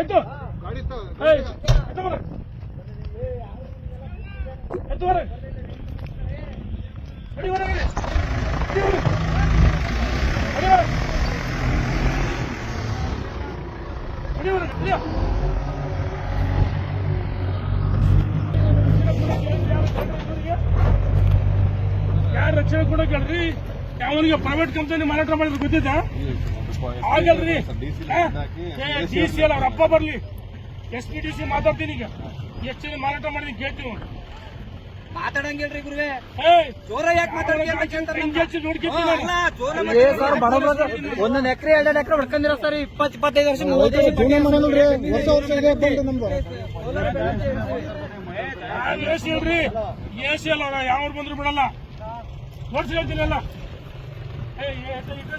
ಎದ್ದು ಎದ್ದು ಹೊರಗೆ. ಹೊರಗೆ. ನಡಿ ಹೊರಗೆ. ನಡಿ ಹೊರಗೆ. ನಡಿ ಹೊರಗೆ. ನಡಿ ಹೊರಗೆ, ನಡಿ. ಯಾರು ರಕ್ಷಣೆ ಕೂಡ ಕೇಳ್ರಿ ಯಾವನಿಗೆ ಪ್ರೈವೇಟ್ ಕಂಪನಿ ಮಾರಾಟ ಮಾಡಿದ್ರೆ ಗೊತ್ತಿದ್ದ ಆಗಲ್ರಿ. ಡಿ ಸಿ ಅಲ್ಲ ಅವ್ರ ಅಪ್ಪ ಬರ್ಲಿ. ಎಸ್ ಪಿ ಡಿ ಸಿ ಮಾತಾಡ್ತೀನಿ ಈಗ. ಎಷ್ಟು ಮಾರಾಟ ಮಾಡಿದೀನಿ ಕೇಳ್ತೀವಿ ಮಾತಾಡಂಗಿಲ್ರಿ ಗುರುವೆ. ಏ ಜೋರ ಯಾಕೆ ಮಾತಾಡಂಗಿಲ್ಲ ಒಂದೊಂದ್ ಎಕರೆ ಎರಡ್ ಎಕರೆ ಹೊಡ್ಕೊಂಡಿರೋ ಸರ್ ಇಪ್ಪತ್ ಇಪ್ಪತ್ತೈದು ವರ್ಷ ವರ್ಷ ವರ್ಷ ವರ್ಷ ಇದೆ ಬಂದು ನಮ್ದು ನಾನು ಎ ಸಿ ಇಲ್ರಿ ಎ ಸಿ ಅಲ್ಲ ಯಾವ್ರು ಬಂದ್ರು ಬಿಡಲ್ಲ. ನೋಡ್ಸಿ ಹೇಳ್ತೀನಲ್ಲ ಏಯ್ ಎಷ್ಟು ಇದ್ರೆ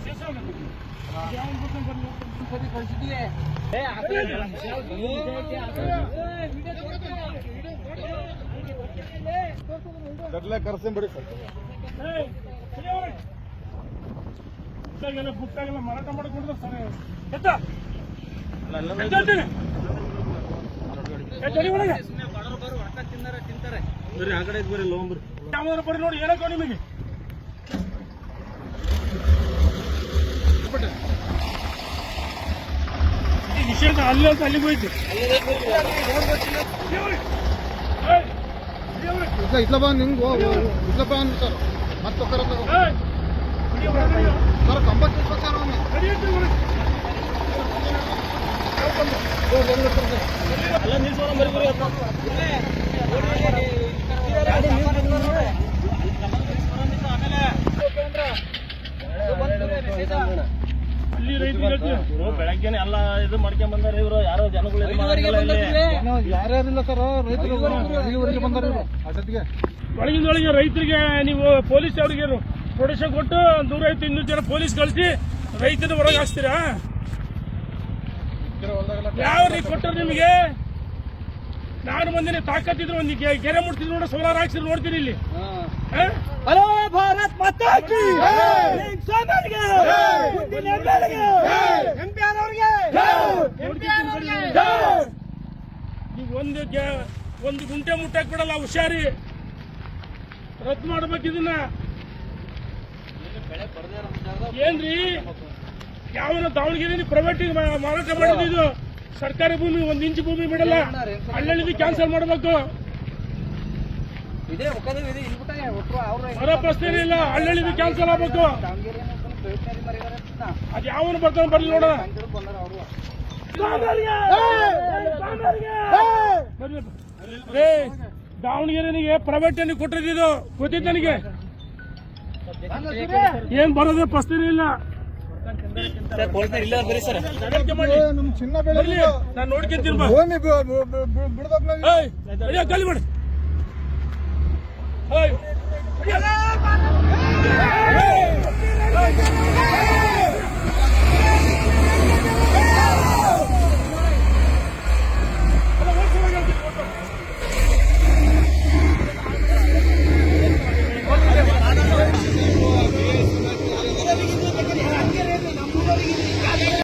ಎಸ್ ಅವ್ನು? ಬಿಡಿ ಬರ್ತಾನೆ ಬರ್ಲಿ. ಗಟ್ಲೆ ಕರ್ಸ್ಕೊಂಬಿಡಿ ಸರ್ ಬುಕ್ಕಾಗೆಲ್ಲ ಮಾರಾಟ ಮಾಡಿಕೊಂಡ್ರೆ ಸರಿ ಎತ್ತ. ತಿಂತಾರೆ. ಒಳಗೆ. ಯಾವ್ದಾದ್ರು ಬರ್ರಿ ನೋಡಿ ನಿಮಗೆ. ಅಲ್ಲಿ ಅಂತ ಅಲ್ಲಿಗೆ ಹೋಯ್ತು. ಇಟ್ಲ ಇಟ್ಲ ಬಾ ನಿಂಗೆ ಇಟ್ಲ ಬಾ ಅಂದ್ ಸರ್. ಮತ್ತೆ ಕರ ಏಯ್, ಹಿಡಿಯವ್ರೆ, ಹಿಡಿಯವ್ರೆ. ಸರ್ ಕಂಬಕ್ಕೆ ಇಟ್ಲ ಸರ್ ಅವ್ನು ಹಿಡಿಯತ್ತೆ ಇವ್ರೆ. ಬರೀ ರೈತರಿಗೆ ಬೆಳಗ್ಗೆನೆ ಎಲ್ಲ ಇದು ಮಾಡ್ಕೊಂಡ್ ಬಂದಾರ ಇವರು. ಯಾರೋ ಜನಗಳು ಯಾರ್ಯಾರಿಲ್ಲ ಸರ್? ರೈತರು ಬಂದಾರ ಒಳಗಿಂದೊಳಗೆ ರೈತರಿಗೆ ನೀವು ಪೊಲೀಸ್ ಅವರಿಗೆ ಪ್ರೊಟೆಕ್ಷನ್ ಕೊಟ್ಟು ದೂರ ಐತಿ ಇನ್ನೂರು ಜನ ಪೊಲೀಸ್ ಕಳಿಸಿ ರೈತನ ಹೊರಗೆ ಹಾಕ್ತೀರಾ ಯಾವ ರೀತಿ ಕೊಟ್ಟರು ನಿಮಗೆ? ನಾನು ಬಂದಿನಿ ತಾಕತ್ತಿದ್ರು ಒಂದು ಗೆರೆ ಮುಟ್ತಿದ್ರು ನೋಡ ಸೋಲಾರ್ ಹಾಕ್ಸಿದ್ರು ನೋಡ್ತೀನಿ ಇಲ್ಲಿ? ಹಲೋ ಭಾರತ್ ಮತ್ತಾಕಿ ಮುಂದಿನ ಈಗ ಒಂದು ಒಂದು ಗುಂಟೆ ಮುಟ್ಟಕ್ ಬಿಡಲ್ಲ ಹುಷಾರಿ. ರದ್ದು ಮಾಡ್ಬೇಕು ಇದನ್ನ. ಏನ್ರಿ? ಯಾವನ ದಾವಣಗೆರೆ ಪ್ರೈವೇಟ್ ಮಾರಾಟ ಮಾಡಿದ್ದು ಇದು. ಸರ್ಕಾರಿ ಭೂಮಿ ಒಂದು ಇಂಚು ಭೂಮಿ ಬಿಡಲ್ಲ. ಹಳ್ಳಿ ಕ್ಯಾನ್ಸಲ್ ಮಾಡಬೇಕು. ಬರೋ ಪ್ರಶ್ನೆ ಇಲ್ಲ ಹಳ್ಳಿ ಕ್ಯಾನ್ಸಲ್ ಆಗ್ಬೇಕು. ಅದು ಯಾವನು ಬರ್ತಾನೆ ಬರ್ಲಿ ನೋಡೋಣ. ದಾವಣಗೆರೆನಿಗೆ ಪ್ರೈವೇಟ್ ಅಲ್ಲಿ ಕೊಟ್ಟಿದ್ದು ಗೊತ್ತಿತ್ತು ನನಗೆ? ಏನ್ ಬರೋದೇ ಪ್ರಶ್ನೆ ಇಲ್ಲ. ಭೂಮಿ ಬಿಡ್ದಾಗ